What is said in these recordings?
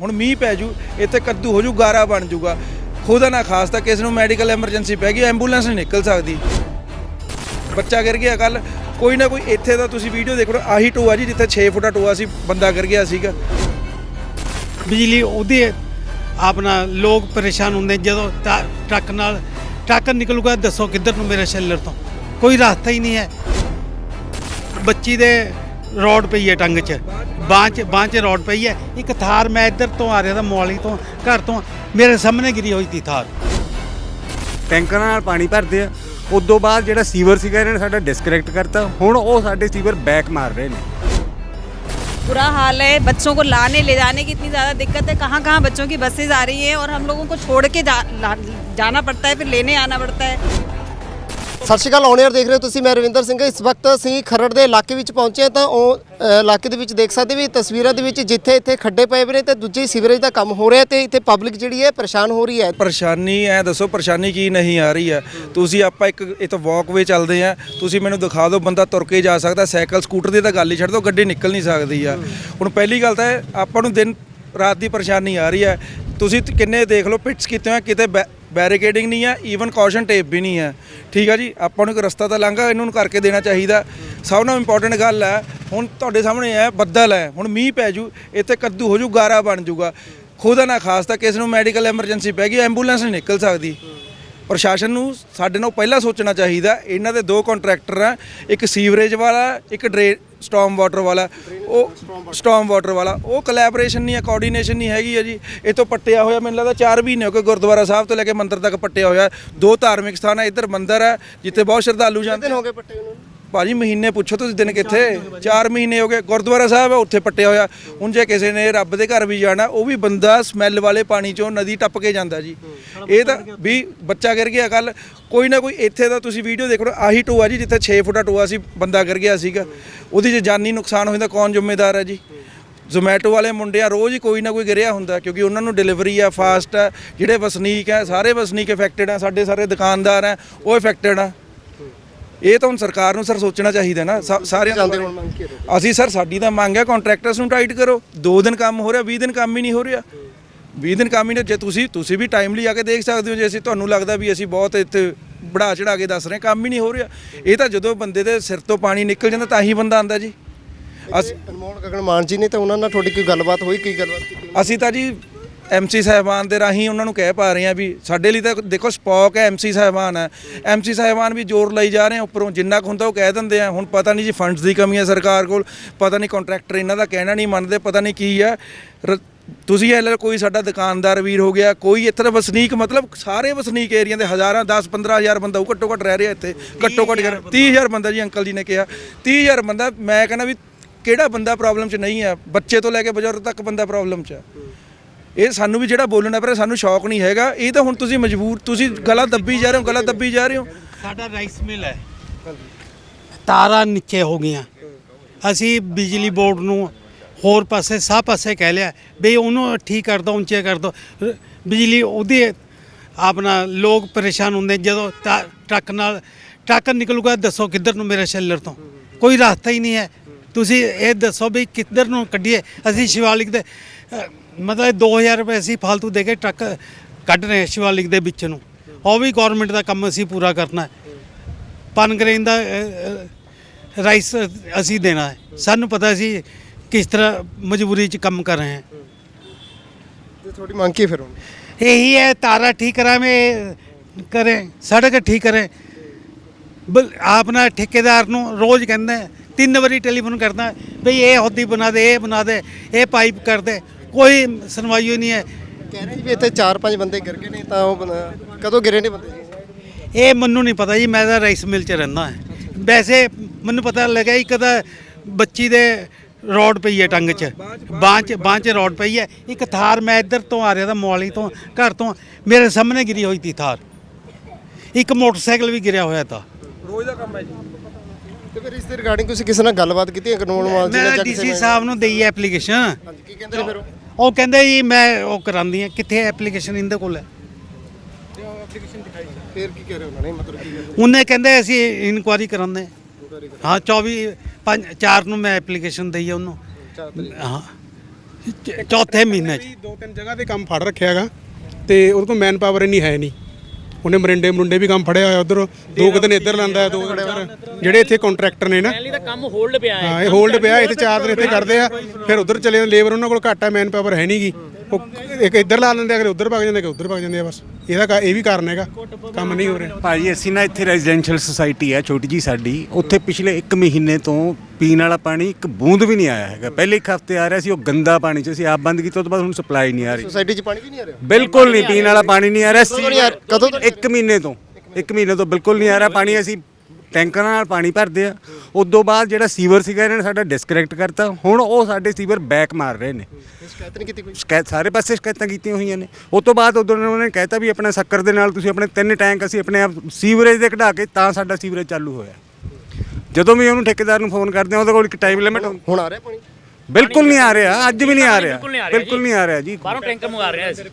ਹੁਣ ਮੀਂਹ ਪੈ ਜੂ, ਇੱਥੇ ਕੱਦੂ ਹੋ ਜੂ, ਗਾਰਾ ਬਣ ਜੂਗਾ। ਖੁਦਾ ਨਾ ਖਾਸ ਤਾਂ ਕਿਸੇ ਨੂੰ ਮੈਡੀਕਲ ਐਮਰਜੈਂਸੀ ਪੈ ਗਈ ਐਂਬੂਲੈਂਸ ਨਹੀਂ ਨਿਕਲ ਸਕਦੀ। ਬੱਚਾ ਗਿਰ ਗਿਆ ਕੱਲ ਕੋਈ ਨਾ ਕੋਈ ਇੱਥੇ ਦਾ ਤੁਸੀਂ ਵੀਡੀਓ ਦੇਖੋ ਆਹੀ ਟੋਆ ਜੀ, ਜਿੱਥੇ 6 ਫੁੱਟਾ ਟੋਆ ਸੀ, ਬੰਦਾ ਗਿਰ ਗਿਆ ਸੀਗਾ। ਬਿਜਲੀ ਉਹਦੀ ਆਪਣਾ ਲੋਕ ਪਰੇਸ਼ਾਨ ਹੁੰਦੇ ਜਦੋਂ ਟਾ- ਟਰੱਕ ਨਾਲ, ਟਰੱਕ ਨਿਕਲੂਗਾ, ਦੱਸੋ ਕਿੱਧਰ ਨੂੰ ਮੇਰੇ ਸ਼ੈਲਰ ਤੋਂ। ਕੋਈ ਰਸਤਾ ਹੀ ਨਹੀਂ ਹੈ। ਬੱਚੀ ਦੇ ਰੋਡ ਪਈ ਹੈ ਟੰਗ 'ਚ ਬਾਂਹ 'ਚ ਬਾਂਹ 'ਚ ਰੋਡ ਪਈ ਹੈ ਇੱਕ ਥਾਰ ਮੈਂ ਇੱਧਰ ਤੋਂ ਆ ਰਿਹਾ ਤਾਂ ਮੋਹਾਲੀ ਤੋਂ ਘਰ ਤੋਂ ਮੇਰੇ ਸਾਹਮਣੇ ਗਿਰੀ ਹੋਈ ਸੀ ਥਾਰ ਟੈਂਕਰਾਂ ਨਾਲ ਪਾਣੀ ਭਰਦੇ ਆ ਉਦੋਂ ਬਾਅਦ ਜਿਹੜਾ ਸੀਵਰ ਸੀਗਾ ਇਹਨਾਂ ਨੇ ਸਾਡਾ ਡਿਸਕਨੈਕਟ ਕਰਤਾ ਹੁਣ ਉਹ ਸਾਡੇ ਸੀਵਰ ਬੈਕ ਮਾਰ ਰਹੇ ਨੇ बुरा हाल है बच्चों को लाने ले जाने की इतनी ज़्यादा दिक्कत है कहाँ कहाँ बच्चों की बसेज आ रही हैं और हम लोगों को छोड़ के जा, ला, जाना पड़ता है फिर लेने आना पड़ता है ਸਤਿ ਸ਼੍ਰੀ ਅਕਾਲ ਔਨੇਅਰ ਦੇਖ ਰਹੇ ਹੋ ਤੁਸੀਂ ਮੈਂ ਰਵਿੰਦਰ ਸਿੰਘ। ਇਸ ਵਕਤ ਅਸੀਂ ਖਰੜ ਦੇ ਇਲਾਕੇ ਵਿੱਚ ਪਹੁੰਚੇ ਹਾਂ ਤਾਂ ਉਹ ਅ, ਇਲਾਕੇ ਦੇ ਵਿੱਚ ਦੇਖ ਸਕਦੇ ਵੀ ਤਸਵੀਰਾਂ ਦੇ ਵਿੱਚ ਜਿੱਥੇ ਇੱਥੇ ਖੱਡੇ ਪਏ ਹੋਏ ਨੇ ਤੇ ਦੂਜੇ ਸੀਵਰੇਜ ਦਾ ਕੰਮ ਹੋ ਰਿਹਾ ਤੇ ਇੱਥੇ ਪਬਲਿਕ ਜਿਹੜੀ ਹੈ ਪਰੇਸ਼ਾਨ ਹੋ ਰਹੀ ਹੈ। ਪਰੇਸ਼ਾਨੀ ਐ ਦੱਸੋ ਪਰੇਸ਼ਾਨੀ ਕੀ ਨਹੀਂ ਆ ਰਹੀ ਹੈ। ਤੁਸੀਂ ਆਪਾਂ ਇੱਕ ਇਹ ਤਾਂ ਵਾਕਵੇ ਚੱਲਦੇ ਆ ਤੁਸੀਂ ਮੈਨੂੰ ਦਿਖਾ ਦਿਓ ਬੰਦਾ ਤੁਰ ਕੇ ਜਾ ਸਕਦਾ ਸਾਈਕਲ ਸਕੂਟਰ ਦੀ ਤਾਂ ਗੱਲ ਹੀ ਛੱਡ ਦਿਓ ਗੱਡੀ ਨਿਕਲ ਨਹੀਂ ਸਕਦੀ ਆ। ਹੁਣ ਪਹਿਲੀ ਗੱਲ ਤਾਂ ਇਹ, ਆਪਾਂ ਨੂੰ ਦਿਨ ਰਾਤ ਦੀ ਪਰੇਸ਼ਾਨੀ ਆ ਰਹੀ ਹੈ। ਤੁਸੀਂ ਤ- ਕਿੰਨੇ ਦੇਖ ਲਓ ਪਿਟਸ ਕੀਤੇ ਹੋਏ ਆ, ਕਿਤੇ ਬੈਰੀਕੇਡਿੰਗ ਨਹੀਂ ਹੈ ਈਵਨ ਕੌਸ਼ਨ ਟੇਪ ਵੀ ਨਹੀਂ ਹੈ। ਠੀਕ ਆ ਜੀ? ਆਪਾਂ ਨੂੰ ਇੱਕ ਰਸਤਾ ਤਾਂ ਲੰਘਾ, ਇਹਨਾਂ ਨੂੰ ਕਰਕੇ ਦੇਣਾ ਚਾਹੀਦਾ। ਸਭ ਨਾਲੋਂ ਇੰਪੋਰਟੈਂਟ ਗੱਲ ਹੈ, ਹੁਣ ਤੁਹਾਡੇ ਸਾਹਮਣੇ ਹੈ, ਬੱਦਲ ਹੈ। ਹੁਣ ਮੀਂਹ ਪੈ ਜੂ, ਇੱਥੇ ਕੱਦੂ ਹੋ ਜੂ, ਗਾਰਾ ਬਣ ਜੂਗਾ। ਖੁਦਾ ਨਾ ਖਾਸ ਤਾਂ ਕਿਸੇ ਨੂੰ ਮੈਡੀਕਲ ਐਮਰਜੈਂਸੀ ਪੈ ਗਈ ਐਂਬੂਲੈਂਸ ਨਹੀਂ ਨਿਕਲ ਸਕਦੀ। ਪ੍ਰਸ਼ਾਸਨ ਨੂੰ ਸਾਡੇ ਨਾਲ ਪਹਿਲਾਂ ਸੋਚਣਾ ਚਾਹੀਦਾ, ਇਹਨਾਂ ਦੇ ਦੋ ਕੰਟਰੈਕਟਰ ਆ, ਇੱਕ ਸੀਵਰੇਜ ਵਾਲਾ, ਇੱਕ ਡਰੇ ਸਟਾਰਮ ਵਾਟਰ ਵਾਲਾ, ਉਹ ਸਟਾਰਮ ਵਾਟਰ ਵਾਲਾ, ਉਹ ਕੋਲੈਬੋਰੇਸ਼ਨ ਨਹੀਂ ਹੈ ਕੋਆਰਡੀਨੇਸ਼ਨ ਨਹੀਂ ਹੈਗੀ ਹੈ ਜੀ। ਇਹ ਤੋਂ ਪੱਟਿਆ ਹੋਇਆ, ਮੈਨੂੰ ਲੱਗਦਾ 4 ਮਹੀਨੇ ਹੋ ਗਏ ਗੁਰਦੁਆਰਾ ਸਾਹਿਬ ਤੋਂ ਲੈ ਕੇ ਮੰਦਿਰ ਤੱਕ ਪੱਟਿਆ ਹੋਇਆ। ਦੋ ਧਾਰਮਿਕ ਸਥਾਨ ਹੈ ਇੱਧਰ ਮੰਦਿਰ ਹੈ, ਜਿੱਥੇ ਬਹੁਤ ਸ਼ਰਧਾਲੂ ਜਾਂਦੇ ਨੇ ਹੋ ਗਏ ਪੱਟੇ ਉਹਨਾਂ ਨੂੰ? ਭਾਜੀ ਮਹੀਨੇ ਪੁੱਛੋ ਤੁਸੀਂ ਦਿਨ ਕਿੱਥੇ? 4 ਮਹੀਨੇ ਹੋ ਗਏ। ਗੁਰਦੁਆਰਾ ਸਾਹਿਬ ਹੈ ਉੱਥੇ ਪੱਟਿਆ ਹੋਇਆ। ਹੁਣ ਜੇ ਕਿਸੇ ਨੇ ਰੱਬ ਦੇ ਘਰ ਵੀ ਜਾਣਾ, ਉਹ ਵੀ ਬੰਦਾ ਸਮੈਲ ਵਾਲੇ ਪਾਣੀ ਚੋਂ ਨਦੀ ਟੱਪ ਕੇ ਜਾਂਦਾ ਜੀ। ਇਹ ਤਾਂ ਵੀ ਬੱਚਾ ਗਿਰ ਗਿਆ ਕੱਲ ਕੋਈ ਨਾ ਕੋਈ ਇੱਥੇ ਦਾ ਤੁਸੀਂ ਵੀਡੀਓ ਦੇਖ ਲਓ ਆਹੀ ਟੋਆ ਜੀ, ਜਿੱਥੇ 6 ਫੁੱਟਾ ਟੋਆ ਸੀ, ਬੰਦਾ ਗਿਰ ਗਿਆ ਸੀਗਾ। ਉਹਦੀ ਜੇ ਜਾਨੀ ਨੁਕਸਾਨ ਹੋ ਜਾਂਦਾ ਕੌਣ ਜ਼ਿੰਮੇਦਾਰ ਹੈ ਜੀ? ਜ਼ੋਮੈਟੋ ਵਾਲੇ ਮੁੰਡਿਆਂ ਰੋਜ਼ ਹੀ ਕੋਈ ਨਾ ਕੋਈ ਗਿਰਿਆ ਹੁੰਦਾ, ਕਿਉਂਕਿ ਉਹਨਾਂ ਨੂੰ ਡਿਲੀਵਰੀ ਆ ਫਾਸਟ ਆ, ਜਿਹੜੇ ਵਸਨੀਕ ਆ, ਸਾਰੇ ਵਸਨੀਕ ਇਫੈਕਟਡ ਆ, ਸਾਡੇ ਸਾਰੇ ਦੁਕਾਨਦਾਰ ਆ, ਉਹ ਇਫੈਕਟਡ ਆ। ਇਹ ਤਾਂ ਹੁਣ ਸਰਕਾਰ ਨੂੰ ਸਰ ਸੋਚਣਾ ਚਾਹੀਦਾ ਨਾ ਸਾ- ਸਾਰਿਆਂ ਦਾ ਕੇ ਅਸੀਂ ਸਰ ਸਾਡੀ ਤਾਂ ਮੰਗ ਹੈ ਕੰਟਰੈਕਟਰਸ ਨੂੰ ਟਾਈਟ ਕਰੋ। 2 ਦਿਨ ਕੰਮ ਹੋ ਰਿਹਾ 20 ਦਿਨ ਕੰਮ ਹੀ ਨਹੀਂ ਹੋ ਰਿਹਾ। 20 ਦਿਨ ਕੰਮ ਹੀ ਨਹੀਂ ਜੇ ਤੁਸੀਂ ਤੁਸੀਂ ਵੀ ਟਾਈਮਲੀ ਆ ਕੇ ਦੇਖ ਸਕਦੇ ਹੋ ਜੇ ਅਸੀਂ ਤੁਹਾਨੂੰ ਲੱਗਦਾ ਵੀ ਅਸੀਂ ਬਹੁਤ ਇੱਥੇ ਬੜਾ ਚੜਾ ਕੇ ਦੱਸ ਰਹੇ ਕੰਮ ਹੀ ਨਹੀਂ ਹੋ ਰਿਹਾ। ਇਹ ਤਾਂ ਜਦੋਂ ਬੰਦੇ ਦੇ ਸਿਰ ਤੋਂ ਪਾਣੀ ਨਿਕਲ ਜਾਂਦਾ ਤਾਂ ਹੀ ਬੰਦਾ ਆਂਦਾ ਜੀ। ਅਸੀਂ ਅਨਮੋਲ ਗਗਨ ਮਾਨ ਜੀ ਨੇ ਤਾਂ ਉਹਨਾਂ ਨਾਲ ਤੁਹਾਡੀ ਕੋਈ ਗੱਲਬਾਤ ਹੋਈ ਕੀ ਗੱਲਬਾਤ ਕੀਤੀ? ਅਸੀਂ ਤਾਂ ਜੀ ਐਮਸੀ ਸਾਹਿਬਾਨ ਦੇ ਰਾਹੀਂ ਉਹਨਾਂ ਨੂੰ ਕਹਿ ਪਾ ਰਹੇ ਆ ਵੀ ਸਾਡੇ ਲਈ ਤਾਂ ਦੇਖੋ ਸਪੋਕ ਹੈ ਐਮਸੀ ਸਾਹਿਬਾਨ ਹੈ। ਐਮਸੀ ਸਾਹਿਬਾਨ ਵੀ ਜ਼ੋਰ ਲਈ ਜਾ ਰਹੇ ਆ ਉੱਪਰੋਂ ਜਿੰਨਾ ਕੁ ਹੁੰਦਾ ਉਹ ਕਹਿ ਦਿੰਦੇ ਆ। ਹੁਣ ਪਤਾ ਨਹੀਂ ਜੀ ਫੰਡਸ ਦੀ ਕਮੀ ਹੈ ਸਰਕਾਰ ਕੋਲ ਪਤਾ ਨਹੀਂ ਕੰਟਰੈਕਟਰ ਇਹਨਾਂ ਦਾ ਕਹਿਣਾ ਨਹੀਂ ਮੰਨਦੇ ਪਤਾ ਨਹੀਂ ਕੀ ਹੈ। ਤੁਸੀਂ ਇਹ ਲੈ ਕੋਈ ਸਾਡਾ ਦੁਕਾਨਦਾਰ ਵੀਰ ਹੋ ਗਿਆ ਕੋਈ ਇੱਥੇ ਦਾ ਵਸਨੀਕ ਮਤਲਬ ਸਾਰੇ ਵਸਨੀਕ ਏਰੀਆ ਦੇ ਹਜ਼ਾਰਾਂ 10 15000 ਬੰਦਾ ਉਹ ਘੱਟੋ ਘੱਟ ਰਹਿ ਰਿਹਾ ਇੱਥੇ ਘੱਟੋ ਘੱਟ 30000 ਬੰਦਾ। ਜੀ ਅੰਕਲ ਜੀ ਨੇ ਕਿਹਾ। 30000 ਬੰਦਾ ਮੈਂ ਕਹਿੰਦਾ ਵੀ ਕਿਹੜਾ ਬੰਦਾ ਪ੍ਰੋਬਲਮ 'ਚ ਨਹੀਂ ਹੈ? ਬੱਚੇ ਤੋਂ ਲੈ ਕੇ ਬਜ਼ੁਰਗ ਤੱਕ ਬੰਦਾ ਪ੍ਰੋਬਲਮ 'ਚ ਹੈ। ਇਹ ਸਾਨੂੰ ਵੀ ਜਿਹੜਾ ਬੋਲਣਾ ਪਰ ਸਾਨੂੰ ਸ਼ੌਕ ਨਹੀਂ ਹੈਗਾ। ਇਹ ਤਾਂ ਹੁਣ ਤੁਸੀਂ ਮਜਬੂਰ ਤੁਸੀਂ ਗਲਾ ਦੱਬੀ ਜਾ ਰਹੇ ਹੋ ਗਲਾ ਦੱਬੀ ਜਾ ਰਹੇ ਹੋ। ਸਾਡਾ ਰਾਈਸ ਮਿਲ ਹੈ। ਤਾਰਾਂ ਨੀਚੇ ਹੋ ਗਈਆਂ। ਅਸੀਂ ਬਿਜਲੀ ਬੋਰਡ ਨੂੰ ਹੋਰ ਪਾਸੇ ਸਭ ਪਾਸੇ ਕਹਿ ਲਿਆ। ਵੀ ਉਹਨੂੰ ਠੀਕ ਕਰ ਦੋ ਉੱਚੇ ਕਰ ਦੋ। ਬਿਜਲੀ ਉਹਦੇ ਆਪਣਾ ਲੋਕ ਪਰੇਸ਼ਾਨ ਹੁੰਦੇ ਜਦੋਂ ਟਰੱਕ ਨਾਲ ਟਰੱਕ ਨਿਕਲੂਗਾ ਦੱਸੋ ਕਿੱਧਰ ਨੂੰ ਮੇਰੇ ਸ਼ੈਲਰ ਤੋਂ? ਕੋਈ ਰਸਤਾ ਹੀ ਨਹੀਂ ਹੈ। ਤੁਸੀਂ ਇਹ ਦੱਸੋ ਵੀ ਕਿੱਧਰ ਨੂੰ ਕੱਢੀਏ? ਅਸੀਂ ਸ਼ਿਵਾਲਿਕ ਦੇ ਮਤਲਬ 2000 ਰੁਪਏ ਅਸੀਂ ਫालतू ਦੇ ਕੇ ਟਰੱਕ ਕੱਢ ਰਹੇ ਹਾਂ ਸ਼ਿਵਾਲਿਕ ਦੇ ਵਿੱਚ ਨੂੰ। ਉਹ ਵੀ ਗਵਰਨਮੈਂਟ ਦਾ ਕੰਮ ਅਸੀਂ ਪੂਰਾ ਕਰਨਾ ਪਨ ਪਨਗਰੇਨ ਦਾ ਰਾਈਸ ਅਸੀਂ ਦੇਣਾ ਹੈ। ਸਾਨੂੰ ਪਤਾ ਸੀ ਕਿਸ ਤਰ੍ਹਾਂ ਮਜਬੂਰੀ 'ਚ ਕੰਮ ਕਰ ਰਹੇ ਹਾਂ। ਤੇ ਤੁਹਾਡੀ ਮੰਗ ਕੀ ਫਿਰ ਹੁਣ? ਇਹੀ ਹੈ ਤਾਰਾ ਠੀਕ ਕਰਾਵੇਂ ਕਰੇ ਸੜਕ ਠੀਕ ਕਰੇ। ਬਲ ਆਪਣਾ ਠੇਕੇਦਾਰ ਨੂੰ ਰੋਜ਼ ਕਹਿੰਦਾ ਤਿੰਨ ਵਾਰੀ ਟੈਲੀਫੋਨ ਕਰਦਾ ਭਈ ਇਹ ਹੌਦੀ ਬਣਾ ਦੇ ਇਹ ਬਣਾ ਦੇ ਇਹ ਪਾਈਪ ਕਰ ਦੇ। ਕੋਈ ਸੁਣਵਾਈ ਹੋਈ ਨਹੀਂ ਹੈ। ਕਹਿ ਰਹੇ ਵੀ ਇੱਥੇ 4-5 ਬੰਦੇ ਗਿਰ ਗਏ ਨੇ ਤਾਂ ਉਹ ਕਦੋਂ ਗਿਰੇ ਨੇ ਬੰਦੇ ਜੀ? ਇਹ ਮੈਨੂੰ ਨਹੀਂ ਪਤਾ ਜੀ ਮੈਂ ਤਾਂ ਰਾਈਸ ਮਿਲ 'ਚ ਰਹਿੰਦਾ ਹਾਂ। ਵੈਸੇ ਮੈਨੂੰ ਪਤਾ ਲੱਗਾ ਇੱਕ ਤਾਂ ਬੱਚੀ ਦੇ ਰੋਡ ਪਈ ਹੈ ਟੰਗ 'ਚ। ਬਾਂਹ 'ਚ ਬਾਂਹ 'ਚ ਰੋਡ ਪਈ ਹੈ। ਇੱਕ ਥਾਰ ਮੈਂ ਇੱਧਰ ਤੋਂ ਆ ਰਿਹਾ ਤਾਂ ਮੋਹਾਲੀ ਤੋਂ ਘਰ ਤੋਂ। ਮੇਰੇ ਸਾਹਮਣੇ ਗਿਰੀ ਹੋਈ ਸੀ ਥਾਰ। ਇੱਕ ਮੋਟਰਸਾਈਕਲ ਵੀ ਗਿਰਿਆ ਹੋਇਆ ਤਾਂ। ਰੋਜ਼ ਦਾ ਕੰਮ ਹੈ ਜੀ। ਤੇ ਫਿਰ ਇਸ ਦੇ ਰਿਗਾਰਡਿੰਗ ਤੁਸੀਂ ਕਿਸੇ ਨਾਲ ਗੱਲਬਾਤ ਕੀਤੀ ਹੈ ਕਾਨੂੰਨ ਮਾਨ ਜੀ ਮੈਂ ਨਾਲ ਜਾਂ ਡੀਸੀ ਕਿਸੇ ਸਾਹਿਬ ਨੂੰ ਦਈ ਐਪਲੀਕੇਸ਼ਨ ਹਾਂਜੀ ਕੀ ਕਹਿੰਦੇ ਨੇ ਫਿਰ ਉਹ? ਉਹ ਕਹਿੰਦੇ ਜੀ ਮੈਂ ਉਹ ਕਰਾਂਦੀ ਆ ਕਿੱਥੇ ਐਪਲੀਕੇਸ਼ਨ ਇਹਦੇ ਕੋਲ ਹੈ। ਫਿਰ ਕੀ ਕਹਿ ਰਹੇ ਉਹਨਾਂ ਨੇ? ਮਤਲਬ ਕੀ ਕਹਿ ਰਹੇ ਉਹਨੇ ਕਹਿੰਦੇ ਅਸੀਂ ਇਨਕੁਆਰੀ ਕਰਾਂਦੇ ਹਾਂ। 24 5 4 ਨੂੰ ਮੈਂ ਐਪਲੀਕੇਸ਼ਨ ਦਈ ਆ ਉਹਨੂੰ। ਹਾਂ। ਚੌਥੇ ਮਹੀਨੇ 'ਚ। ਦੋ ਤਿੰਨ ਜਗ੍ਹਾ ਤੇ ਕੰਮ ਫੜ ਰੱਖਿਆ ਹੈਗਾ। ਤੇ ਉਹਦੇ ਕੋਲ ਮੈਨ ਪਾਵਰ ਇੰਨੀ ਹੈ ਨਹੀਂ। ਉਹਨੇ ਮਰਿੰਡੇ ਮਰੁੰਡੇ ਵੀ ਕੰਮ ਫੜਿਆ ਹੋਇਆ ਉਧਰ। ਦੋ ਕੁ ਦਿਨ ਇੱਧਰ ਲਾਂਦਾ ਹੈ ਦੋ ਕੁ ਦਿਨ ਉੱਧਰ। ਜਿਹੜੇ ਇੱਥੇ ਕੰਟਰੈਕਟਰ ਨੇ ਨਾ। ਪਹਿਲੀ ਤਾਂ ਕੰਮ ਹੋਲਡ ਪਿਆ ਹੈ। ਹਾਂ ਇਹ ਹੋਲਡ ਪਿਆ ਇੱਥੇ ਚਾਰ ਦਿਨ ਇੱਥੇ ਕਰਦੇ ਆ। ਫਿਰ ਉਧਰ ਚਲੇ ਜਾਂਦੇ ਲੇਬਰ ਉਹਨਾਂ ਕੋਲ ਘੱਟ ਹੈ ਮੈਨ ਪਾਵਰ ਹੈ ਨਹੀਂਗੀ ਉਹ ਇੱਕ ਇੱਧਰ ਲਾ ਲੈਂਦੇ ਅਗਰ ਉਧਰ ਭੱਜ ਜਾਂਦੇ ਕਿ ਉਧਰ ਭੱਜ ਜਾਂਦੇ ਆ ਬਸ। ਇਹਦਾ ਕਾ- ਇਹ ਵੀ ਕਾਰਨ ਹੈਗਾ ਕੰਮ ਨਹੀਂ ਹੋ ਰਿਹਾ। ਭਾਜੀ ਅਸੀਂ ਨਾ ਇੱਥੇ ਰੈਜ਼ੀਡੈਂਸ਼ੀਅਲ ਸੁਸਾਇਟੀ ਹੈ ਛੋਟੀ ਜੀ ਸਾਡੀ। ਉੱਥੇ ਪਿਛਲੇ 1 ਮਹੀਨੇ ਤੋਂ ਪੀਣ ਵਾਲਾ ਪਾਣੀ ਇੱਕ ਬੂੰਦ ਵੀ ਨਹੀਂ ਆਇਆ ਹੈਗਾ। ਪਹਿਲੇ ਇੱਕ ਹਫ਼ਤੇ ਆ ਰਿਹਾ ਸੀ ਉਹ ਗੰਦਾ ਪਾਣੀ ਚ। ਅਸੀਂ ਆਪ ਬੰਦ ਕੀਤਾ ਉਹ ਤੋਂ ਬਾਅਦ ਹੁਣ ਸਪਲਾਈ ਨਹੀਂ ਆ ਰਹੀ। ਸੋਸਾਇਟੀ 'ਚ ਪਾਣੀ ਵੀ ਨਹੀਂ ਆ ਰਿਹਾ? ਬਿਲਕੁਲ ਨਹੀਂ ਪੀਣ ਵਾਲਾ ਪਾਣੀ ਨਹੀਂ ਆ ਰਿਹਾ। ਕਦੋਂ ਨਹੀਂ ਆ ਰਿਹਾ? ਕਦੋਂ ਤੋਂ? 1 ਮਹੀਨੇ ਤੋਂ 1 ਮਹੀਨੇ ਤੋਂ ਬਿਲਕੁਲ ਨਹੀਂ ਆ ਰਿਹਾ। ਪਾਣੀ ਅਸੀਂ ਟੈਂਕਰਾਂ ਨਾਲ ਪਾਣੀ ਭਰਦੇ ਆ। ਉਸ ਤੋਂ ਬਾਅਦ ਜਿਹੜਾ ਸੀਵਰ ਸੀਗਾ ਇਹਨਾਂ ਨੇ ਸਾਡਾ ਡਿਸਕਨੈਕਟ ਕਰਤਾ। ਹੁਣ ਉਹ ਸਾਡੇ ਸੀਵਰ ਬੈਕ ਮਾਰ ਰਹੇ ਨੇ। ਸ਼ਿਕਾਇਤ ਨਹੀਂ ਕੀਤੀ ਕੋਈ? ਸ਼ਿਕਾਇਤ ਸਾਰੇ ਪਾਸੇ ਸ਼ਿਕਾਇਤਾਂ ਕੀਤੀਆਂ ਹੋਈਆਂ ਨੇ। ਉਸ ਤੋਂ ਬਾਅਦ ਉਦੋਂ ਉਹਨਾਂ ਨੇ ਕਹਿਤਾ ਵੀ ਆਪਣਾ ਸ਼ੱਕਰ ਦੇ ਨਾਲ ਤੁਸੀਂ ਆਪਣੇ ਤਿੰਨ ਟੈਂਕ ਅਸੀਂ ਆਪਣੇ ਆਪ ਸੀਵਰੇਜ ਦੇ ਕਢਾ ਕੇ ਤਾਂ ਸਾਡਾ ਸੀਵਰੇਜ ਚਾਲੂ ਹੋਇਆ। ਜਦੋਂ ਵੀ ਉਹਨੂੰ ਠੇਕੇਦਾਰ ਨੂੰ ਫੋਨ ਕਰਦੇ ਆ ਉਹਦੇ ਕੋਲ ਇੱਕ ਟਾਈਮ ਲਿਮਿਟ ਹੁਣ ਆ ਰਿਹਾ ਪਾਣੀ? ਬਿਲਕੁਲ ਨਹੀਂ ਆ ਰਿਹਾ ਅੱਜ ਵੀ ਨਹੀਂ ਆ ਰਿਹਾ ਬਿਲਕੁਲ ਨਹੀਂ ਆ ਰਿਹਾ ਜੀ। ਬਾਹਰੋਂ ਟੈਂਕਰ ਮੰਗਾ ਰਹੇ ਆ ਅਸੀਂ।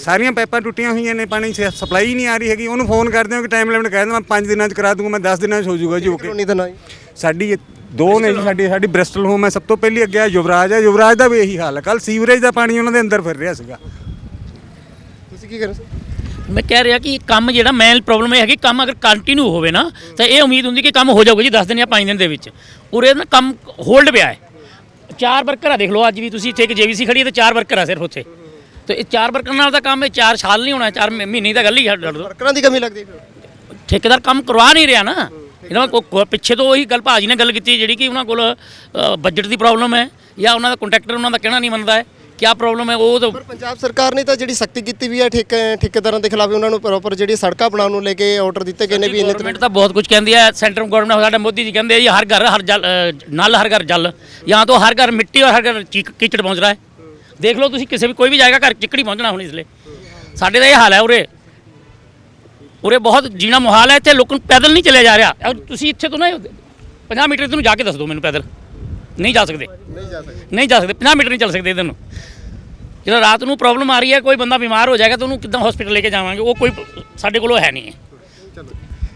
ਸਾਰੀਆਂ ਪਾਈਪਾਂ ਟੁੱਟੀਆਂ ਹੋਈਆਂ ਨੇ ਪਾਣੀ ਸੇ ਸਪਲਾਈ ਨਹੀਂ ਆ ਰਹੀ ਹੈਗੀ। ਉਹਨੂੰ ਫੋਨ ਕਰਦੇ ਹਾਂ ਕਿ ਟਾਈਮ ਲਿਮਿਟ ਕਹਿ ਦਿੰਦਾ ਮੈਂ 5 ਦਿਨਾਂ ਚ ਕਰਾ ਦੂੰਗਾ ਮੈਂ 10 ਦਿਨਾਂ ਚ ਹੋ ਜਾਊਗਾ ਜੀ ਓਕੇ। ਸਾਡੀ ਦੋ ਨੇ ਜੀ ਸਾਡੀ ਸਾਡੀ ਬ੍ਰਿਸਟਲ ਹੋਮ ਹੈ ਸਭ ਤੋਂ ਪਹਿਲੀ ਅੱਗੇ ਆ ਯੁਵਰਾਜ ਹੈ। ਯੁਵਰਾਜ ਦਾ ਵੀ ਇਹੀ ਹਾਲ ਹੈ। ਕੱਲ ਸੀਵਰੇਜ ਦਾ ਪਾਣੀ ਉਹਨਾਂ ਦੇ ਅੰਦਰ ਫਿਰ ਰਿਹਾ ਸੀਗਾ। ਤੁਸੀਂ ਕੀ ਕਰ ਰਹੇ ਸੀ ਮੈਂ ਕਹਿ ਰਿਹਾ ਕਿ ਕੰਮ ਜਿਹੜਾ ਮੇਨ ਪ੍ਰੋਬਲਮ ਇਹ ਹੈਗੀ ਕੰਮ ਅਗਰ ਕੰਟੀਨਿਊ ਹੋਵੇ ਨਾ ਤਾਂ ਇਹ ਉਮੀਦ ਹੁੰਦੀ ਕਿ ਕੰਮ ਹੋ ਜਾਊਗਾ ਜੀ 10 ਦਿਨ ਜਾਂ 5 ਦਿਨ ਦੇ ਵਿੱਚ। ਉਰੇ ਨਾ ਕੰਮ ਹੋਲਡ ਪਿਆ ਹੈ। ਚਾਰ ਵਰਕਰ ਆ ਦੇਖ ਲਓ ਅੱਜ ਵੀ ਤੁਸੀਂ ਇੱਥੇ ਇੱਕ ਜੀਵੀਸੀ ਖੜੀ ਹੈ ਤੇ ਚਾਰ ਵਰਕਰ ਆ ਸਿਰਫ ਉੱਥੇ। ਤੇ ਇਹ ਚਾਰ ਵਰਕਰ ਨਾਲ ਤਾਂ ਕੰਮ ਇਹ ਚਾਰ ਸਾਲ ਨਹੀਂ ਹੋਣਾ ਚਾਰ ਮਹੀ- ਮਹੀਨੇ ਦੀ ਗੱਲ ਹੀ ਛੱਡ ਦਿਓ ਵਰਕਰਾਂ ਦੀ ਕਮੀ ਲੱਗਦੀ ਫਿਰ। ਠੇਕੇਦਾਰ ਕੰਮ ਕਰਵਾ ਨਹੀਂ ਰਿਹਾ ਨਾ। ਇਹਨਾਂ ਕੋ ਕੋ- ਪਿੱਛੇ ਤੋਂ ਉਹੀ ਗੱਲ ਭਾਜੀ ਨੇ ਗੱਲ ਕੀਤੀ ਜਿਹੜੀ ਕਿ ਉਹਨਾਂ ਕੋਲ ਬਜਟ ਦੀ ਪ੍ਰੋਬਲਮ ਹੈ ਜਾਂ ਉਹਨਾਂ ਦਾ ਕੰਟਰੈਕਟਰ ਉਹਨਾਂ ਦਾ ਕਹਿਣਾ ਨਹੀਂ ਮੰਨਦਾ ਹੈ। ਕੀ ਪ੍ਰੋਬਲਮ ਹੈ ਉਹ ਤਾਂ ਪਰ ਪੰਜਾਬ ਸਰਕਾਰ ਨੇ ਤਾਂ ਜਿਹੜੀ ਸਖਤੀ ਕੀਤੀ ਵੀ ਹੈ ਠੇਕੇ ਠੇਕੇਦਾਰਾਂ ਦੇ ਖਿਲਾਫ ਉਹਨਾਂ ਨੂੰ ਪ੍ਰੋਪਰ ਜਿਹੜੀ ਸੜਕਾਂ ਬਣਾਉਣ ਨੂੰ ਲੈ ਕੇ ਆਰਡਰ ਦਿੱਤੇ ਗਏ ਨੇ ਵੀ ਗਵਰਨਮੈਂਟ ਤਾਂ ਬਹੁਤ ਕੁਝ ਕਹਿੰਦੀ ਹੈ। ਸੈਂਟਰ ਗਵਰਨਮੈਂਟ ਸਾਡਾ ਮੋਦੀ ਜੀ ਕਹਿੰਦੇ ਆ ਜੀ ਹਰ ਘਰ ਹਰ ਜਲ ਨਲ ਹਰ ਘਰ ਜਲ। ਜਾਂ ਤਾਂ ਹਰ ਘਰ ਮਿੱਟੀ ਔਰ ਹਰ ਘਰ ਕੀਚੜ ਪਹੁੰਚ ਰਹਾ ਹੈ। ਦੇਖ ਲਓ ਤੁਸੀਂ ਕਿਸੇ ਵੀ ਕੋਈ ਵੀ ਜਾਏਗਾ ਘਰ ਚਿੱਕੜੀ ਪਹੁੰਚਣਾ ਹੁਣ ਇਸ ਲਈ। ਸਾਡੇ ਦਾ ਇਹ ਹਾਲ ਹੈ ਉਰੇ। ਉਰੇ ਬਹੁਤ ਜੀਣਾ ਮੁਹਾਲ ਹੈ ਇੱਥੇ ਲੋਕਾਂ ਨੂੰ ਪੈਦਲ ਨਹੀਂ ਚੱਲਿਆ ਜਾ ਰਿਹਾ। ਔਰ ਤੁਸੀਂ ਇੱਥੇ ਤੋਂ ਨਾ 50 ਮੀਟਰ ਇੱਧਰ ਨੂੰ ਜਾ ਕੇ ਦੱਸ ਦਿਓ ਮੈਨੂੰ ਪੈਦਲ। ਨਹੀਂ ਜਾ ਸਕਦੇ। ਨਹੀਂ ਜਾ ਸਕਦੇ। ਨਹੀਂ ਜਾ ਸਕਦੇ 50 ਮੀਟਰ ਨਹੀਂ ਚੱਲ ਸਕਦੇ ਇੱਧਰ ਨੂੰ। ਜਦੋਂ ਰਾਤ ਨੂੰ ਪ੍ਰੋਬਲਮ ਆ ਰਹੀ ਹੈ, ਕੋਈ ਬੰਦਾ ਬਿਮਾਰ ਹੋ ਜਾਏਗਾ ਤਾਂ ਉਹਨੂੰ ਕਿੱਦਾਂ ਹਸਪੀਟਲ ਲੈ ਕੇ ਜਾਵਾਂਗੇ? ਉਹ ਕੋਈ ਸਾਡੇ ਕੋਲ ਹੈ ਨਹੀਂ। ਹੈ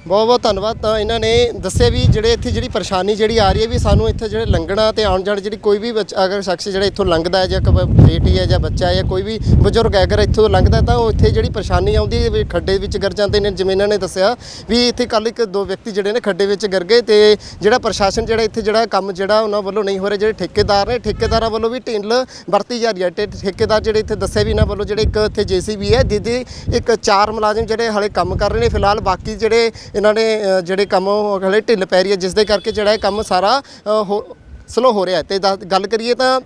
ਬਹੁਤ ਬਹੁਤ ਧੰਨਵਾਦ। ਤਾਂ ਇਹਨਾਂ ਨੇ ਦੱਸਿਆ ਵੀ ਜਿਹੜੇ ਇੱਥੇ ਜਿਹੜੀ ਪਰੇਸ਼ਾਨੀ ਜਿਹੜੀ ਆ ਰਹੀ ਹੈ ਵੀ ਸਾਨੂੰ ਇੱਥੇ ਜਿਹੜੇ ਲੰਘਣਾ ਤੇ ਆਉਣ ਜਾਣ ਜਿਹੜੀ ਕੋਈ ਵੀ ਬੱਚਾ ਅਗਰ ਸ਼ਖਸ ਜਿਹੜਾ ਇੱਥੋਂ ਲੰਘਦਾ ਹੈ ਜਾਂ ਬੇਟੀ ਹੈ ਜਾਂ ਬੱਚਾ ਹੈ ਜਾਂ ਕੋਈ ਵੀ ਬਜ਼ੁਰਗ ਹੈ, ਅਗਰ ਇੱਥੋਂ ਲੰਘਦਾ ਤਾਂ ਉਹ ਇੱਥੇ ਜਿਹੜੀ ਪਰੇਸ਼ਾਨੀ ਆਉਂਦੀ ਹੈ ਵੀ ਖੱਡੇ ਵਿੱਚ ਗਿਰ ਜਾਂਦੇ ਨੇ, ਜਿਵੇਂ ਇਹਨਾਂ ਨੇ ਦੱਸਿਆ ਵੀ ਇੱਥੇ ਕੱਲ ਇੱਕ ਦੋ ਵਿਅਕਤੀ ਜਿਹੜੇ ਨੇ ਖੱਡੇ ਵਿੱਚ ਗਿਰ ਗਏ ਤੇ ਜਿਹੜਾ ਪ੍ਰਸ਼ਾਸਨ ਜਿਹੜਾ ਇੱਥੇ ਜਿਹੜਾ ਕੰਮ ਜਿਹੜਾ ਉਹਨਾਂ ਵੱਲੋਂ ਨਹੀਂ ਹੋ ਰਿਹਾ, ਜਿਹੜੇ ਠੇਕੇਦਾਰ ਨੇ, ਠੇਕੇਦਾਰਾਂ ਵੱਲੋਂ ਵੀ ਢਿੱਲ ਵਰਤੀ ਜਾ ਰਹੀ ਹੈ। ਤੇ ਠੇਕੇਦਾਰ ਜਿਹੜੇ ਇੱਥੇ ਦੱਸਿਆ ਵੀ ਇਹਨਾਂ ਵੱਲੋਂ ਜਿਹੜੇ ਇੱਕ ਇੱਥੇ ਜੀਸੀਬੀ ਹੈ, ਜਿਹਦੇ ਇੱਕ ਚਾਰ ਮੁਲਾਜ਼ਮ ਜਿਹੜੇ ਹਾਲੇ ਕੰਮ ਕਰ ਰਹੇ ਨੇ, ਫਿਲਹਾਲ ਬਾਕੀ ਜਿਹੜੇ ਇਹਨਾਂ ਨੇ ਅ, ਜਿਹੜੇ ਕੰਮ ਉਹ ਹਲੇ ਢਿੱਲ ਪੈ ਰਹੀ ਹੈ ਜਿਸ ਦੇ ਕਰਕੇ ਜਿਹੜਾ ਇਹ ਕੰਮ ਸਾਰਾ ਸਲੋ ਹੋ ਰਿਹਾ ਹੈ। ਤੇ ਗੱਲ ਕਰੀਏ ਤਾਂ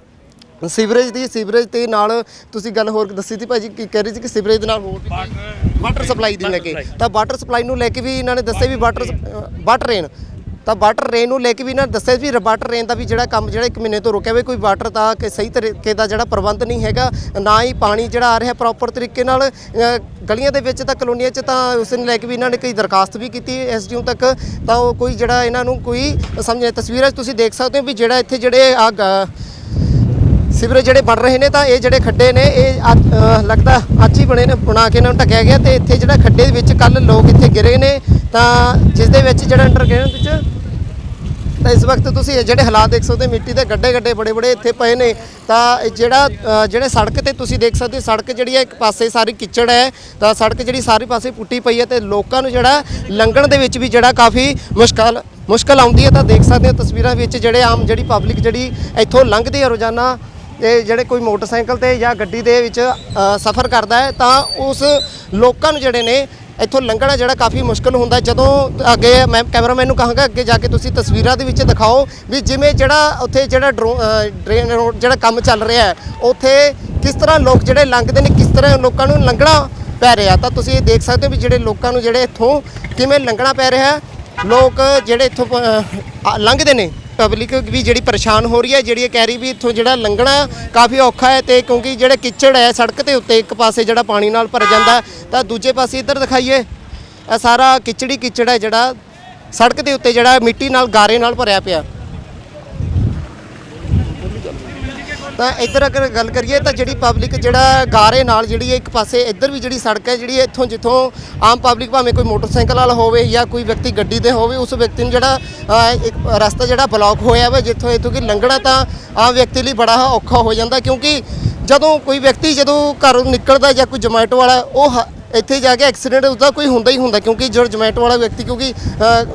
ਸੀਵਰੇਜ ਦੀ ਸੀਵਰੇਜ ਤੇ ਨਾਲ ਤੁਸੀਂ ਗੱਲ ਹੋਰ ਦੱਸੀ ਸੀ ਭਾਜੀ ਕੀ ਕਹਿ ਰਹੀ ਸੀ ਕਿ ਸੀਵਰੇਜ ਦੇ ਨਾਲ ਹੋਰ ਵੀ ਵਾਟਰ ਸਪਲਾਈ ਦੀ ਲੈ ਕੇ। ਤਾਂ ਵਾਟਰ ਸਪਲਾਈ ਨੂੰ ਲੈ ਕੇ ਵੀ ਇਹਨਾਂ ਨੇ ਦੱਸਿਆ ਵੀ ਵਾਟਰ ਵਾਟਰ ਰੇਨ ਤਾਂ ਵਾਟਰ ਰੇਨ ਨੂੰ ਲੈ ਕੇ ਵੀ ਇਹਨਾਂ ਨੇ ਦੱਸਿਆ ਵੀ ਵਾਟਰ ਰੇਨ ਦਾ ਵੀ ਜਿਹੜਾ ਕੰਮ ਜਿਹੜਾ ਇੱਕ ਮਹੀਨੇ ਤੋਂ ਰੁਕਿਆ ਹੋਇਆ ਕੋਈ ਵਾਟਰ ਤਾਂ ਕਿ ਸਹੀ ਤਰੀਕੇ ਦਾ ਜਿਹੜਾ ਪ੍ਰਬੰਧ ਨਹੀਂ ਹੈਗਾ, ਨਾ ਹੀ ਪਾਣੀ ਜਿਹੜਾ ਆ ਰਿਹਾ ਪ੍ਰੋਪਰ ਤਰੀਕੇ ਨਾਲ ਗਲੀਆਂ ਦੇ ਵਿੱਚ ਤਾਂ ਕਲੋਨੀਆਂ 'ਚ ਤਾਂ ਉਸ ਨੂੰ ਲੈ ਕੇ ਵੀ ਇਹਨਾਂ ਨੇ ਕਈ ਦਰਖਾਸਤ ਵੀ ਕੀਤੀ ਐਸਡੀਓ ਤੱਕ, ਤਾਂ ਉਹ ਕੋਈ ਜਿਹੜਾ ਇਹਨਾਂ ਨੂੰ ਕੋਈ ਸਮਝ ਤਸਵੀਰਾਂ 'ਚ ਤੁਸੀਂ ਦੇਖ ਸਕਦੇ ਹੋ ਵੀ ਜਿਹੜਾ ਇੱਥੇ ਜਿਹੜੇ ਆ ਸਿਵਰੇ ਜਿਹੜੇ ਬਣ ਰਹੇ ਨੇ ਤਾਂ ਇਹ ਜਿਹੜੇ ਖੱਡੇ ਨੇ ਇਹ ਅ, ਲੱਗਦਾ ਅੱਜ ਹੀ ਬਣੇ ਨੇ ਬਣਾ ਕੇ ਇਹਨਾਂ ਨੂੰ ਢੱਕਿਆ ਗਿਆ ਤੇ ਇੱਥੇ ਜਿਹੜਾ ਖੱਡੇ ਦੇ ਵਿੱਚ ਕੱਲ ਲੋਕ ਇੱਥੇ ਗਿਰੇ ਨੇ ਤਾਂ ਜਿਸ ਦੇ ਵਿੱਚ ਜਿਹੜਾ ਅੰਡਰਗਰਾਉਂਡ ਵਿੱਚ ਤਾਂ ਇਸ ਵਕਤ ਤੁਸੀਂ ਇਹ ਜਿਹੜੇ ਹਾਲਾਤ ਦੇਖ ਸਕਦੇ ਹੋ, ਮਿੱਟੀ ਦੇ ਗੱਡੇ ਗੱਡੇ ਬੜੇ ਬੜੇ ਇੱਥੇ ਪਏ ਨੇ। ਤਾਂ ਜਿਹੜਾ ਜਿਹੜੇ ਸੜਕ ਤੇ ਤੁਸੀਂ ਦੇਖ ਸਕਦੇ ਹੋ, ਸੜਕ ਜਿਹੜੀ ਹੈ ਇੱਕ ਪਾਸੇ ਸਾਰੀ ਕਿਚੜ ਹੈ ਤਾਂ ਸੜਕ ਜਿਹੜੀ ਸਾਰੇ ਪਾਸੇ ਪੁੱਟੀ ਪਈ ਹੈ ਤੇ ਲੋਕਾਂ ਨੂੰ ਜਿਹੜਾ ਲੰਘਣ ਦੇ ਵਿੱਚ ਵੀ ਜਿਹੜਾ ਕਾਫੀ ਮੁਸ਼ਕਲ ਮੁਸ਼ਕਲ ਆਉਂਦੀ ਹੈ। ਤਾਂ ਦੇਖ ਸਕਦੇ ਹੋ ਤਸਵੀਰਾਂ ਵਿੱਚ ਜਿਹੜੇ ਆਮ ਜਿਹੜੀ ਪਬਲਿਕ ਜਿਹੜੀ ਇੱਥੋਂ ਲੰਘਦੀ ਹੈ ਰੋਜ਼ਾਨਾ ਇਹ ਜਿਹੜੇ ਕੋਈ ਮੋਟਰਸਾਈਕਲ ਤੇ ਜਾਂ ਗੱਡੀ ਦੇ ਵਿੱਚ ਸਫ਼ਰ ਕਰਦਾ ਹੈ ਤਾਂ ਉਸ ਲੋਕਾਂ ਨੂੰ ਜਿਹੜੇ ਨੇ ਇੱਥੋਂ ਲੰਘਣਾ ਜਿਹੜਾ ਕਾਫੀ ਮੁਸ਼ਕਲ ਹੁੰਦਾ ਜਦੋਂ ਅੱਗੇ ਮੈਂ ਕੈਮਰਾਮੈਨ ਨੂੰ ਕਹਾਂਗਾ ਅੱਗੇ ਜਾ ਕੇ ਤੁਸੀਂ ਤਸਵੀਰਾਂ ਦੇ ਵਿੱਚ ਦਿਖਾਓ ਵੀ ਜਿਵੇਂ ਜਿਹੜਾ ਉੱਥੇ ਜਿਹੜਾ ਡਰੋ- ਡਰੇਨ ਰੋਡ ਜਿਹੜਾ ਕੰਮ ਚੱਲ ਰਿਹਾ ਹੈ ਉੱਥੇ ਕਿਸ ਤਰ੍ਹਾਂ ਲੋਕ ਜਿਹੜੇ ਲੰਘਦੇ ਨੇ ਕਿਸ ਤਰ੍ਹਾਂ ਲੋਕਾਂ ਨੂੰ ਲੰਘਣਾ ਪੈ ਰਿਹਾ। ਤਾਂ ਤੁਸੀਂ ਇਹ ਦੇਖ ਸਕਦੇ ਹੋ ਵੀ ਜਿਹੜੇ ਲੋਕਾਂ ਨੂੰ ਜਿਹੜੇ ਇੱਥੋਂ ਕਿਵੇਂ ਲੰਘਣਾ ਪੈ ਰਿਹਾ ਲੋਕ ਜਿਹੜੇ ਇੱਥੋਂ ਅ, ਲੰਘਦੇ ਨੇ ਪਬਲਿਕ ਵੀ ਜਿਹੜੀ ਪਰੇਸ਼ਾਨ ਹੋ ਰਹੀ ਹੈ, ਜਿਹੜੀ ਇਹ ਕਹਿ ਰਹੀ ਵੀ ਇੱਥੋਂ ਜਿਹੜਾ ਲੰਘਣਾ ਕਾਫੀ ਔਖਾ ਹੈ ਤੇ ਕਿਉਂਕਿ ਜਿਹੜਾ ਕਿਚੜ ਹੈ ਸੜਕ ਦੇ ਉੱਤੇ ਇੱਕ ਪਾਸੇ ਜਿਹੜਾ ਪਾਣੀ ਨਾਲ ਭਰ ਜਾਂਦਾ ਤਾਂ ਦੂਜੇ ਪਾਸੇ ਇੱਧਰ ਦਿਖਾਈਏ, ਇਹ ਸਾਰਾ ਕਿਚੜੀ ਕਿਚੜ ਹੈ ਜਿਹੜਾ ਸੜਕ ਦੇ ਉੱਤੇ ਜਿਹੜਾ ਮਿੱਟੀ ਨਾਲ ਗਾਰੇ ਨਾਲ ਭਰਿਆ ਪਿਆ। ਤਾਂ ਇੱਧਰ ਅਗਰ ਗੱਲ ਕਰੀਏ ਤਾਂ ਜਿਹੜੀ ਪਬਲਿਕ ਜਿਹੜਾ ਗਾਰੇ ਨਾਲ ਜਿਹੜੀ ਹੈ ਇੱਕ ਪਾਸੇ ਇੱਧਰ ਵੀ ਜਿਹੜੀ ਸੜਕ ਹੈ ਜਿਹੜੀ ਇੱਥੋਂ ਜਿੱਥੋਂ ਆਮ ਪਬਲਿਕ ਭਾਵੇਂ ਕੋਈ ਮੋਟਰਸਾਈਕਲ ਵਾਲਾ ਹੋਵੇ ਜਾਂ ਕੋਈ ਵਿਅਕਤੀ ਗੱਡੀ ਤੇ ਹੋਵੇ ਉਸ ਵਿਅਕਤੀ ਨੂੰ ਜਿਹੜਾ ਅ, ਇੱਕ ਰਸਤਾ ਜਿਹੜਾ ਬਲੌਕ ਹੋਇਆ ਵਾ ਜਿੱਥੋਂ ਇੱਥੋਂ ਕਿ ਲੰਘਣਾ ਤਾਂ ਆਮ ਵਿਅਕਤੀ ਲਈ ਬੜਾ ਔਖਾ ਹੋ ਜਾਂਦਾ ਕਿਉਂਕਿ ਜਦੋਂ ਕੋਈ ਵਿਅਕਤੀ ਜਦੋਂ ਘਰੋਂ ਨਿਕਲਦਾ ਜਾਂ ਕੋਈ ਜੋਮੈਟੋ ਵਾਲਾ ਉਹ ਹ- ਇੱਥੇ ਜਾ ਕੇ ਐਕਸੀਡੈਂਟ ਉਸਦਾ ਕੋਈ ਹੁੰਦਾ ਹੀ ਹੁੰਦਾ, ਕਿਉਂਕਿ ਜੋ ਜਮੈਟੋ ਵਾਲਾ ਵਿਅਕਤੀ ਕਿਉਂਕਿ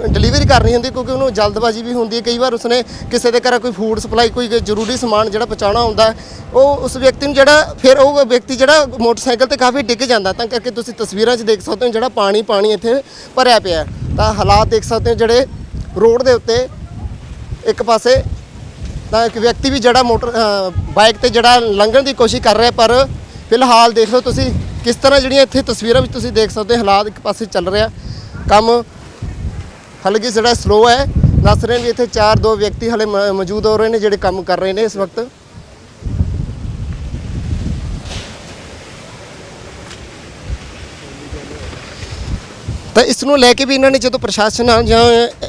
ਡਿਲੀਵਰੀ ਕਰਨੀ ਹੁੰਦੀ, ਕਿਉਂਕਿ ਉਹਨੂੰ ਜਲਦਬਾਜ਼ੀ ਵੀ ਹੁੰਦੀ ਹੈ। ਕਈ ਵਾਰ ਉਸਨੇ ਕਿਸੇ ਦੇ ਘਰ ਕੋਈ ਫੂਡ ਸਪਲਾਈ ਕੋਈ ਜ਼ਰੂਰੀ ਸਮਾਨ ਜਿਹੜਾ ਪਹੁੰਚਾਉਣਾ ਹੁੰਦਾ, ਉਹ ਉਸ ਵਿਅਕਤੀ ਨੂੰ ਜਿਹੜਾ, ਫਿਰ ਉਹ ਵਿਅਕਤੀ ਜਿਹੜਾ ਮੋਟਰਸਾਈਕਲ ਤੇ ਕਾਫੀ ਡਿੱਗ ਜਾਂਦਾ। ਤਾਂ ਕਰਕੇ ਤੁਸੀਂ ਤਸਵੀਰਾਂ 'ਚ ਦੇਖ ਸਕਦੇ ਹੋ ਜਿਹੜਾ ਪਾਣੀ ਪਾਣੀ ਇੱਥੇ ਭਰਿਆ ਪਿਆ ਤਾਂ ਹਾਲਾਤ ਦੇਖ ਸਕਦੇ ਹੋ ਜਿਹੜੇ ਰੋਡ ਦੇ ਉੱਤੇ ਇੱਕ ਪਾਸੇ ਤਾਂ ਇੱਕ ਵਿਅਕਤੀ ਵੀ ਜਿਹੜਾ ਮੋਟਰ ਬਾਈਕ ਤੇ ਜਿਹੜਾ ਲੰਘਣ ਦੀ ਕੋਸ਼ਿਸ਼ ਕਰ ਰਿਹਾ ਪਰ ਫਿਲਹਾਲ ਦੇਖ ਲਓ ਤੁਸੀਂ ਕਿਸ ਤਰ੍ਹਾਂ ਜਿਹੜੀਆਂ ਇੱਥੇ ਤਸਵੀਰਾਂ ਵਿੱਚ ਤੁਸੀਂ ਦੇਖ ਸਕਦੇ ਹੋ, ਹਾਲਾਤ ਇੱਕ ਪਾਸੇ ਚੱਲ ਰਿਹਾ, ਕੰਮ ਹਲਕੀ ਜਿਹੜਾ ਸਲੋ ਹੈ। ਦੱਸ ਰਹੇ ਨੇ ਵੀ ਇੱਥੇ ਚਾਰ ਦੋ ਵਿਅਕਤੀ ਹਲੇ ਮ- ਮੌਜੂਦ ਹੋ ਰਹੇ ਨੇ ਜਿਹੜੇ ਕੰਮ ਕਰ ਰਹੇ ਨੇ ਇਸ ਵਕਤ। ਤਾਂ ਇਸ ਨੂੰ ਲੈ ਕੇ ਵੀ ਇਹਨਾਂ ਨੇ ਜਦੋਂ ਪ੍ਰਸ਼ਾਸਨ ਨਾਲ ਜਾਂ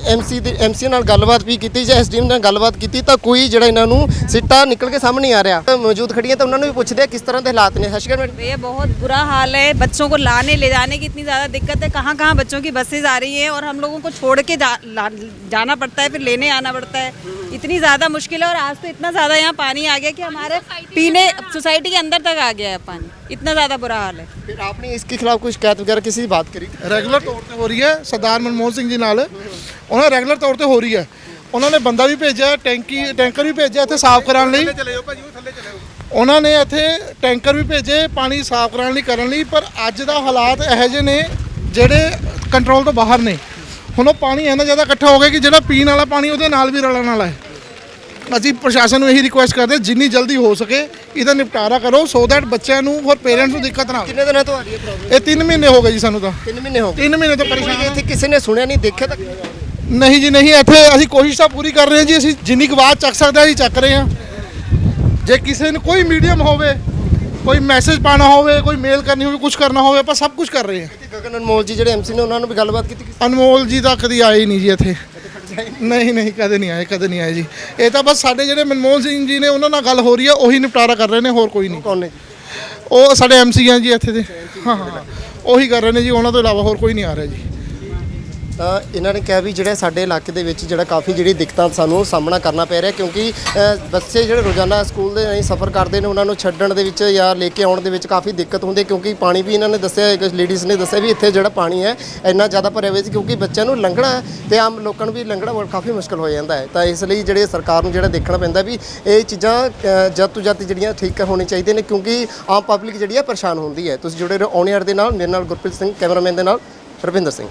ਐਮਸੀ ਦੇ ਐਮਸੀ ਨਾਲ ਗੱਲਬਾਤ ਵੀ ਕੀਤੀ ਜਾਂ ਐਸਡੀਐਮ ਨਾਲ ਗੱਲਬਾਤ ਕੀਤੀ ਤਾਂ ਕੋਈ ਜਿਹੜਾ ਇਹਨਾਂ ਨੂੰ ਸਿੱਟਾ ਨਿਕਲ ਕੇ ਸਾਹਮਣੇ ਨਹੀਂ ਆ ਰਿਹਾ ਤਾਂ ਮੌਜੂਦ ਖੜੀਆਂ ਤਾਂ ਉਹਨਾਂ ਨੂੰ ਵੀ ਪੁੱਛਦੇ ਆ ਕਿਸ ਤਰ੍ਹਾਂ ਦੇ ਹਾਲਾਤ ਨੇ ਹਸ਼ਕਰ ਮੈਡਮ भैया बहुत बुरा हाल है बच्चों को लाने ले जाने की इतनी ज़्यादा दिक्कत है कहाँ कहाँ बच्चों की बसेज आ रही हैं और हम लोगों को छोड़ के जा, ला, जाना पड़ता है फिर लेने आना पड़ता है इतनी ज़्यादा मुश्किल है और आज तो इतना ज़्यादा यहाँ पानी आ गया कि हमारे पीने सोसाइटी के अंदर तक आ गया है पानी इतना ज़्यादा बुरा हाल है फिर आपने इसके खिलाफ कोई शिकायत वगैरह किसी से बात करी थी? ਰੈਗੂਲਰ ਤੌਰ ਤੇ ਹੋ ਰਹੀ ਹੈ ਸਰਦਾਰ ਮਨਮੋਹਨ ਸਿੰਘ ਜੀ ਨਾਲ ਉਹਨਾਂ ਰੈਗੂਲਰ ਤੌਰ ਤੇ ਹੋ ਰਹੀ ਹੈ ਉਹਨਾਂ ਨੇ ਬੰਦਾ ਵੀ ਭੇਜਿਆ ਟੈਂਕੀ ਟੈਂਕਰ ਵੀ ਭੇਜਿਆ ਇੱਥੇ ਸਾਫ਼ ਕਰਾਉਣ ਲਈ ਉਹਨਾਂ ਨੇ ਇੱਥੇ ਟੈਂਕਰ ਵੀ ਭੇਜੇ ਪਾਣੀ ਸਾਫ਼ ਕਰਾਉਣ ਲਈ ਕਰਨ ਲਈ ਪਰ ਅੱਜ ਦਾ ਹਾਲਾਤ ਇਹੋ ਜਿਹੇ ਨੇ ਜਿਹੜੇ ਕੰਟਰੋਲ ਤੋਂ ਬਾਹਰ ਨੇ ਹੁਣ ਉਹ ਪਾਣੀ ਇੰਨਾ ਜ਼ਿਆਦਾ ਇਕੱਠਾ ਹੋ ਗਿਆ ਕਿ ਜਿਹੜਾ ਪੀਣ ਵਾਲਾ ਪਾਣੀ ਉਹਦੇ ਨਾਲ ਵੀ ਰਲਣ ਵਾਲਾ ਹੈ। ਅਸੀਂ ਪ੍ਰਸ਼ਾਸਨ ਨੂੰ ਇਹੀ ਰਿਕੁਐਸਟ ਕਰਦੇ ਜਿੰਨੀ ਜਲਦੀ ਹੋ ਸਕੇ ਇਹਦਾ ਨਿਪਟਾਰਾ ਕਰੋ ਸੋ ਦੈਟ ਬੱਚਿਆਂ ਨੂੰ ਹੋਰ ਪੇਰੈਂਟਸ ਨੂੰ ਦਿੱਕਤ ਨਾ ਕਿੰਨੇ ਦਿਨਾਂ ਤੋਂ ਆ ਰਹੀ ਹੈ ਪ੍ਰੋਬਲਮ ਇਹ 3 ਮਹੀਨੇ ਹੋ ਗਏ ਜੀ ਸਾਨੂੰ ਤਾਂ। 3 ਮਹੀਨੇ ਹੋ ਗਏ। 3 ਮਹੀਨੇ ਤੋਂ ਪਰੇਸ਼ਾਨ। ਇੱਥੇ ਕਿਸੇ ਨੇ ਸੁਣਿਆ ਨਹੀਂ ਦੇਖਿਆ ਤਾਂ? ਨਹੀਂ ਜੀ ਨਹੀਂ ਇੱਥੇ ਅਸੀਂ ਕੋਸ਼ਿਸ਼ ਤਾਂ ਪੂਰੀ ਕਰ ਰਹੇ ਹਾਂ ਜੀ ਅਸੀਂ ਜਿੰਨੀ ਕੁ ਆਵਾਜ਼ ਚੱਕ ਸਕਦੇ ਹਾਂ ਅਸੀਂ ਚੱਕ ਰਹੇ ਹਾਂ। ਜੇ ਕਿਸੇ ਨੂੰ ਕੋਈ ਮੀਡੀਅਮ ਹੋਵੇ ਕੋਈ ਮੈਸੇਜ ਪਾਣਾ ਹੋਵੇ ਕੋਈ ਮੇਲ ਕਰਨੀ ਹੋਵੇ ਕੁਝ ਕਰਨਾ ਹੋਵੇ ਆਪਾਂ ਸਭ ਕੁਝ ਕਰ ਰਹੇ ਹਾਂ। ਗਗਨ ਅਨਮੋਲ ਜੀ ਜਿਹੜੇ ਐਮਸੀ ਨੇ ਉਹਨਾਂ ਨੂੰ ਵੀ ਗੱਲਬਾਤ ਕੀਤੀ ਅਨਮੋਲ ਜੀ ਤਾਂ ਕਦੀ ਆਏ ਹੀ ਨਹੀਂ ਜੀ ਇੱਥੇ। ਨਹੀਂ ਨਹੀਂ ਕਦੇ ਨਹੀਂ ਆਏ ਕਦੇ ਨਹੀਂ ਆਏ ਜੀ। ਇਹ ਤਾਂ ਬਸ ਸਾਡੇ ਜਿਹੜੇ ਮਨਮੋਹਨ ਸਿੰਘ ਜੀ ਨੇ ਉਹਨਾਂ ਨਾਲ ਗੱਲ ਹੋ ਰਹੀ ਹੈ ਉਹੀ ਨਿਪਟਾਰਾ ਕਰ ਰਹੇ ਨੇ ਹੋਰ ਕੋਈ ਨਹੀਂ। ਕੌਣ ਨੇ ਉਹ ਸਾਡੇ ਐਮਸੀ ਆ ਜੀ ਇੱਥੇ ਦੇ। ਹਾਂ ਹਾਂ। ਉਹੀ ਕਰ ਰਹੇ ਨੇ ਜੀ ਉਹਨਾਂ ਤੋਂ ਇਲਾਵਾ ਹੋਰ ਕੋਈ ਨਹੀਂ ਆ ਰਿਹਾ ਜੀ। ਇਹਨਾਂ ਨੇ ਕਿਹਾ ਵੀ ਜਿਹੜੇ ਸਾਡੇ ਇਲਾਕੇ ਦੇ ਵਿੱਚ ਜਿਹੜਾ ਕਾਫੀ ਜਿਹੜੀ ਦਿੱਕਤਾਂ ਸਾਨੂੰ ਸਾਹਮਣਾ ਕਰਨਾ ਪੈ ਰਿਹਾ ਕਿਉਂਕਿ ਬੱਚੇ ਜਿਹੜੇ ਰੋਜ਼ਾਨਾ ਸਕੂਲ ਦੇ ਰਾਹੀਂ ਸਫ਼ਰ ਕਰਦੇ ਨੇ, ਉਹਨਾਂ ਨੂੰ ਛੱਡਣ ਦੇ ਵਿੱਚ ਜਾਂ ਲੈ ਕੇ ਆਉਣ ਦੇ ਵਿੱਚ ਕਾਫੀ ਦਿੱਕਤ ਹੁੰਦੀ ਹੈ ਕਿਉਂਕਿ ਪਾਣੀ ਵੀ ਇਹਨਾਂ ਨੇ ਦੱਸਿਆ ਇੱਕ ਲੇਡੀਜ਼ ਨੇ ਦੱਸਿਆ ਵੀ ਇੱਥੇ ਜਿਹੜਾ ਪਾਣੀ ਹੈ, ਇੰਨਾ ਜ਼ਿਆਦਾ ਭਰਿਆ ਹੋਇਆ ਸੀ ਕਿਉਂਕਿ ਬੱਚਿਆਂ ਨੂੰ ਲੰਘਣਾ ਹੈ ਤੇ ਆਮ ਲੋਕਾਂ ਨੂੰ ਵੀ ਲੰਘਣਾ ਬਹੁਤ ਕਾਫੀ ਮੁਸ਼ਕਲ ਹੋ ਜਾਂਦਾ ਹੈ। ਤਾਂ ਇਸ ਲਈ ਜਿਹੜੇ ਸਰਕਾਰ ਨੂੰ ਜਿਹੜਾ ਦੇਖਣਾ ਪੈਂਦਾ ਵੀ ਇਹ ਚੀਜ਼ਾਂ ਜਦ ਤੋਂ ਜਦ ਜਿਹੜੀਆਂ ਠੀਕ ਹੋਣੀ ਚਾਹੀਦੀਆਂ ਨੇ ਕਿਉਂਕਿ ਆਮ ਪਬਲਿਕ ਜਿਹੜੀ ਹੈ ਪਰੇਸ਼ਾਨ ਹੁੰਦੀ ਹੈ। ਤੁਸੀਂ ਜੁੜੇ ਰਹੋ ਔਨ ਦੇ ਨਾਲ, ਮੇਰੇ ਨਾਲ ਗੁਰਪ੍ਰੀਤ ਸਿੰਘ, ਕੈਮਰਾਮੈਨ ਦੇ ਨਾਲ ਰਵਿੰਦਰ ਸਿੰਘ।